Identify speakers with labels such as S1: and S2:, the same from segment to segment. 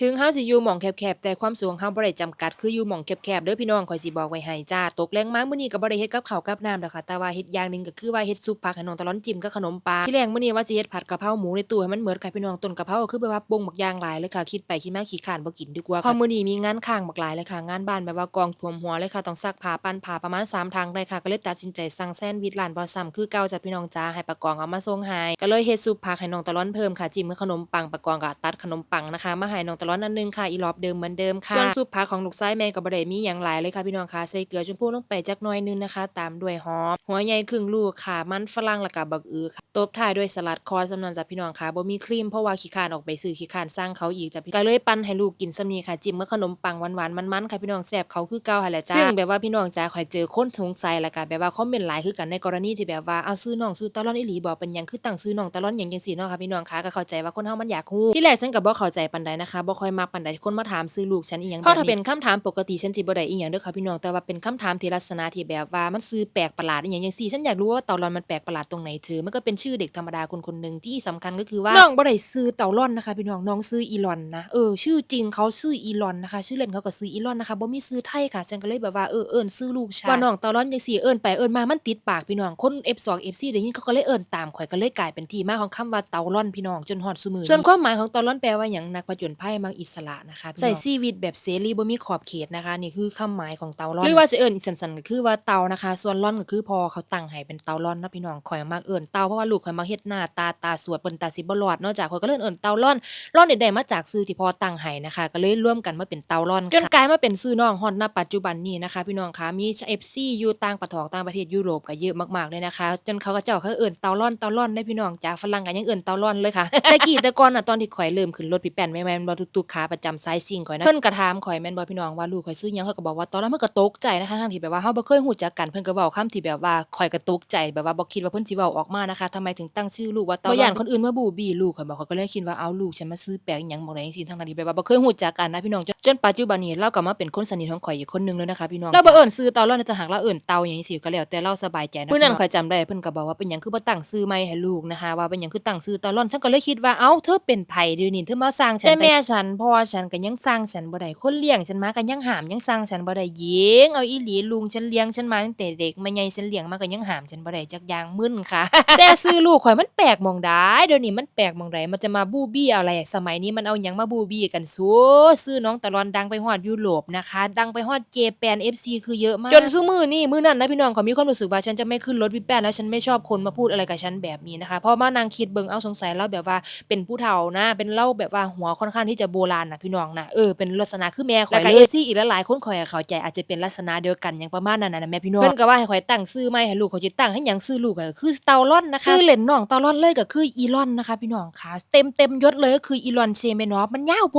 S1: ถึงเฮาสิอยู่หม้องแคบๆแต่ความสูงเฮาบ่ได้จำกัดคืออยู่หม้องแคบๆเด้อพี่น้องข้อยสิบอกไว้ให้จ้าตกแลงมามื้อนี้ก็บ่ได้เฮ็ดกับข้าวกับน้ำดอกค่ะแต่ว่าเฮ็ดอย่างหนึงก็คือว่าเฮ็ดซุปผักให้น้องตะลอนจิ้มกับขนมปังที่แรกมื้อนี้ว่าสิเฮ็ดผัดกะเพราหมูในตู้ให้มันเหมือดค่ะพี่น้องต้นกะเพราก็คือแบบว่าป่งบักอย่างหลายเลยค่ะคิดไปคิดมาขี้คร้านบ่กินดีกว่าเพราะมื้อนี้มีงานค้างบักหลายเลยค่ะงานบ้านแบบว่ากองท่วมหัวเลยค่ะต้องซักผ้าปั้นผ้าประมาณสางเลยค่ะก็เลยตัดสินใจสั่งแซนด์วิชร้านบ่ซ้ำคือเก่าจ้ะพี่น้องจ้าให้ปากองเอามาส่งให้ก็เลยเฮ็ดซุปผักให้น้องตะลอนเพิ่มค่ะจิ้มกับขนมปังปากองก็ตัดขนมปังนะคะมาให้น้องตะลอนอันนึงค่ะอีรอบเดิมเหมือนเดิมค่ะส่วนซุปผักของลูกชายแม่ก็บ่ได้มีหยังหลายเลยค่ะพี่น้องค่ะใส่เกลือชมพูลงไปจักหน่อยนึงนะคะ ตามด้วยหอมหัวใหญ่ครึ่งลูกค่ะมันฝรั่งแล้วก็บักอือค่ะตบท้ายด้วยสลัดคอร์สำนันจ้ะพี่น้องค่ะบ่มีครีมเพราะว่าขี้คร้านออกไปซื้อขี้คร้านสร้างเขาอีกจ้ะพี่ก็เลยปั่นให้ลูกกินซำนีค่ะจิ้มกับขนมปังหวานๆมันๆค่ะพี่น้องแซ่บเขาคือเก่าหั่นแหละจ้าซึ่งแบบว่าพี่น้องจ้าข่อยเจอคนสงสัยล้วก็แบบว่าคอมเมนต์หลายคือกันในกรณีที่แบบว่าเอาซื้อน้องซื้อตะล่อนอีหลีบ่เป็นหยังคือตั้งซื้อน้องตะล่อนหยังจังซี่เนาะค่ะพี่น้องค่ะก็เข้าใจว่าคนเฮามันอยากฮู้ที่แรกฉันก็บ่เข้าใจปานใดนะคะบ่ค่อยมักปานใดที่คนมาถามซื้อลูกฉันอีหยังเพราะถ้าเป็นคำถามปกติฉันสิบ่ได้อีหยังเด้อค่ะพี่น้องแต่ว่าเป็นคำถามที่ลักษณะที่แบบว่ามันซื้อแปลกประหลาดอีหยังจังซี่ฉันอยากรู้ว่าเต่าลอนมันแปลกประหลาดตรงไหนเธอมันก็เป็นชื่อเด็กธรรมดาคนคนหนึงที่สำคัญก็คือว่าน้องบ่ได้ซื้อเต่าลอนนะคะพี่น้องน้องซื้ออีลอนนะเออชื่อจริงเขาชื่ออีลอนนะคะ ชื่อเล่นเขาก็ซื้ออีลอนนะคะบ่มีซื้อไทยค่ะฉันก็เลยแบบว่าเออเอิ้นซื้อลูกฉันว่าน้องเต่าลอนจังซี่เอิ้นไปเอิ้นมามันติดปากพี่น้องคน F2 FC ได้ยินเขาก็เลยเอิ้นตามข่อยก็เลยกลายเป็นที่มาของคำว่าเต่าลอนพี่น้องจนฮอดซุมื้อนี้ส่วนความหมายของเต่าลอนแปลว่าหยังนักผจญภัยมักอิสระนะคะใช้ชีวิตแบบเสรีบ่มีขอบเขตนะคะ นี่คือคำหมายของเต่าลอนหรือว่าสิเอิ้นอีกสั้นๆก็คือว่าเต่านะคะ ส่วนลอนก็คือพอเขาตั้งให้เป็นเต่าลอนเนาะพี่น้องข่อยมักเอิ้นเต่าเพราะว่าลูกข่อยมักเฮ็ดหน้าตาตาสวดเปิ้นตาสิบ่รอดเนาะจ้ะข่อยก็เลยเอิ้นเต่าลอนลอนนี่ได้มาจากชื่อที่พ่อตั้งให้นะคะ ก็เลยรวมกันมาเป็นเต่าลอนจนกลายมาเป็นชื่อน้องฮอดณปัจจุบันนี้นะคะ พี่น้องคะมี FC อยู่ต่างประเทศต่างประเทศยุโรปก็เยอะมากๆเลยนะคะ จนเขาก็เจ้าเขาเอิ้นเต่าลอนเต่าลอนได้พี่น้องจ้ะฝรั่งก็ยังเอิ้นเต่าลอนเลยค่ะแต่กี้แต่ก่อนน่ะตอนที่ข่อยเริ่มขึ้นรถพี่แป้นแม่นๆบ่ตุกๆขาประจำสายซิ่งข่อยนะเพิ่นก็ถามข่อยแม่นบ่พี่น้องว่าลูกข่อยซื้อหยังข่อยก็บอกว่าตอนนั้นเพิ่นก็ตกใจนะคะทั้งที่แบบว่าเฮาบ่เคยรู้จักกันเพิ่นก็เว้าคำที่แบบว่าข่อยก็ตกใจแบบว่าบ่คิดว่าเพิ่นสิเว้าออกมานะคะทำไมถึงตั้งชื่อลูกว่าเต่าบ่ย้านคนอื่นมาบูบี้ลูกข่อยบอกข่อยก็เลยคิดว่าอ้าวลูกฉันมาซื้อแปลกอิหยังบ่ได้จังซี่ทั้งๆที่แบบว่าบ่เคยรู้จักกันนะพี่น้องจนจนปัจจุบันนี้เราก็มาเป็นคนสนิทของข่อยอีกคนหนึงแล้วนะคะพี่น้องเราบ่เอิ้นชื่อเต่าเราจะหากเราเอิ้นเต่าหยังจังซี่ก็แล้วแต่เราสบายใจนะมื้อนั้นข่อยจำได้เพิ่นก็บอกว่าเป็นหยังคือบ่ตั้งชื่อใหม่ให้ลูกนะคะว่าเป็นหยังคือตั้งชื่อเต่าลอนฉันก็เลยคิดว่าเอ้าเธอเป็นไผเดี๋ยวนี้เธอมาสร้างฉันแต่แม่ฉันพ่อฉันก็ยังสร้างฉันบ่ได้ คนเลี้ยงฉันมาก็ยังห้าม ยังสร้างฉันบ่ได้หญิง เอาอีหลี ลุงฉันเลี้ยงฉันมาตั้งแต่เด็ก แม่ใหญ่ฉันเลี้ยงมาก็ยังห้ามฉันบ่ได้จักอย่างมึนค่ะ แต่ชื่อลูกข่อยมันแปลกหม่องใดเดี๋ยวนี้มันแปลกหม่องใด มันจะมาบูบี้อะไร สมัยนี้มันเอาหยังมาบูบี้กันซัวชื่อน้องตะลอนดังไปฮอดยุโรปนะคะ ดังไปฮอดเจแปน FC คือเยอะมาก จนซุมื้อนี้มื้อนั้นนะพี่น้องขอยมีความรู้สึกว่าฉันจะไม่ขึ้นรถพี่แปนแล้วฉันไม่ชอบคนมาพูดอะไรกับฉันแบบนี้นะคะ เพราะมานั่งคิดเบิ่งเอาสงสัยเราแบบว่าเป็นผู้เฒ่านะ เป็นเราแบบว่าหัวค่อนข้างที่จะโบราณน่ะพี่น้องนะเออเป็นลักษณะคือแม่ข่อยเลย FC อีกหลายๆคนข่อยอะเข้าใจอาจจะเป็นลักษณะเดียวกันหยังประมาณนั้นน่ะนะแม่พี่น้องเพิ่นก็ว่าให้ข่อยตั้งชื่อใหม่ให้ลูกข่อยสิตั้งให้หยังชื่อลูกก็คือเตาลอนนะคะชื่อเล่นน้องเตาลอนเลยก็คืออีลอนนะคะพี่น้องค่ะเต็มเต็มยศเลยก็คืออีลอนเชเมนอฟมันยาวโพ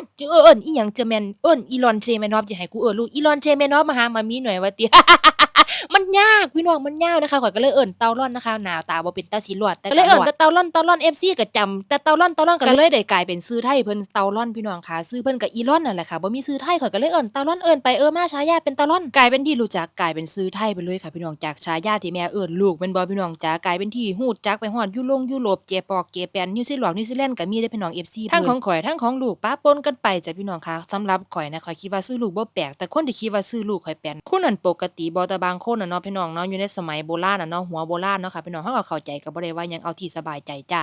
S1: ดเอิ้นอีหยังจะแม่นเอิ้นอีลอนเชเมนอฟจะให้กูเอิ้นลูกอีลอนเชเมนอฟมาหามามีหน่อยว่าติมันยา กพี่น้องมันยาวนะคะข่อยก็เลยเอิ้นเตาล่อนนะคะหน้าตาบ่เป็นตาสิรอดแต่ก็เลยเอิ้นแต่เตาล่อนเตาล่อน FC ก็จำแต่เตาล่อนเตาล่อนก็เลยได้กลายเป็นชื่อไทยเพิ่นเตาล่อนพี่น้องค่ะชื่อเพิ่นก็อีล่อนนั่นแหละค่ะบ่มีชื่อไทยข่อยก็เลยเอิ้นเตาล่อนเอิ้นไปเออมาฉายาเป็นเตาล่อนกลายเป็นที่รู้จักกลายเป็นชื่อไทยไปเลยค่ะพี่น้องจากฉายาที่แม่เอิ้นลูกแม่นบ่พี่น้องจ๋ากลายเป็นที่ฮู้จักไปฮอดยุโรปยุโรปเจปอกเจแปนนิวซีแลนด์นิวซีแลนด์ก็มีเด้อพี่น้อง FC ทั้งของข่อยทั้งของลูกปะปนกันไปจ้ะพี่น้องค่ะสำหรับข่อยนะข่อยคิดว่าชื่อลูกบ่แปลกแต่คนที่คิดว่าชื่อลูกข่อยแปลกคนนั้นปกติบ่แต่บางคนน่ะเนาะพี่น้องเนาะ อยู่ในสมัยโบราณน่ะเนาะ หัวโบราณเนาะค่ะพี่น้อง เราก็เข้าใจก็บ่ได้ว่าหยัง เอาที่สบายใจจ้า